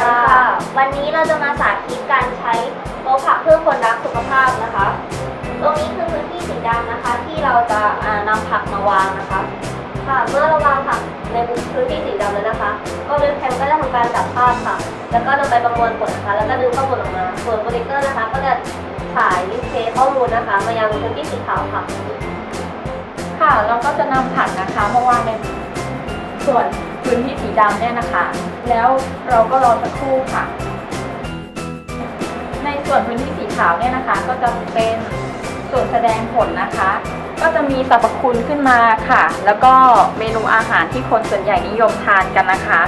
ค่ะ วันนี้เราจะมาสาธิตการใช้โต๊ะผักเพื่อคนรักสุขภาพนะคะ ตรงนี้คือพื้นที่สีดำนะคะ ที่เราจะนำผักมาวางนะคะ ค่ะ เมื่อเราวางผักในพื้นที่สีดำแล้วนะคะ ก็เว็บแคมก็จะทำการจับภาพค่ะ แล้วก็นำไปประมวลผลนะคะ แล้วก็ดึงข้อมูลออกมา ส่วนโปรเจเตอร์นะคะ ก็จะถ่ายลิเทข้อมูลนะคะ มายังพื้นที่สีขาวค่ะ ค่ะ เราก็จะนำผักนะคะมาวางใน ส่วนพื้นที่สีดำเนี่ยนะคะ แล้วเราก็รอสักครู่ค่ะ ในส่วนพื้นที่สีขาวเนี่ยนะคะ ก็จะเป็นส่วนแสดงผลนะคะ ก็จะมีสรรพคุณขึ้นมาค่ะ แล้วก็เมนูอาหารที่คนส่วนใหญ่นิยมทานกันนะคะ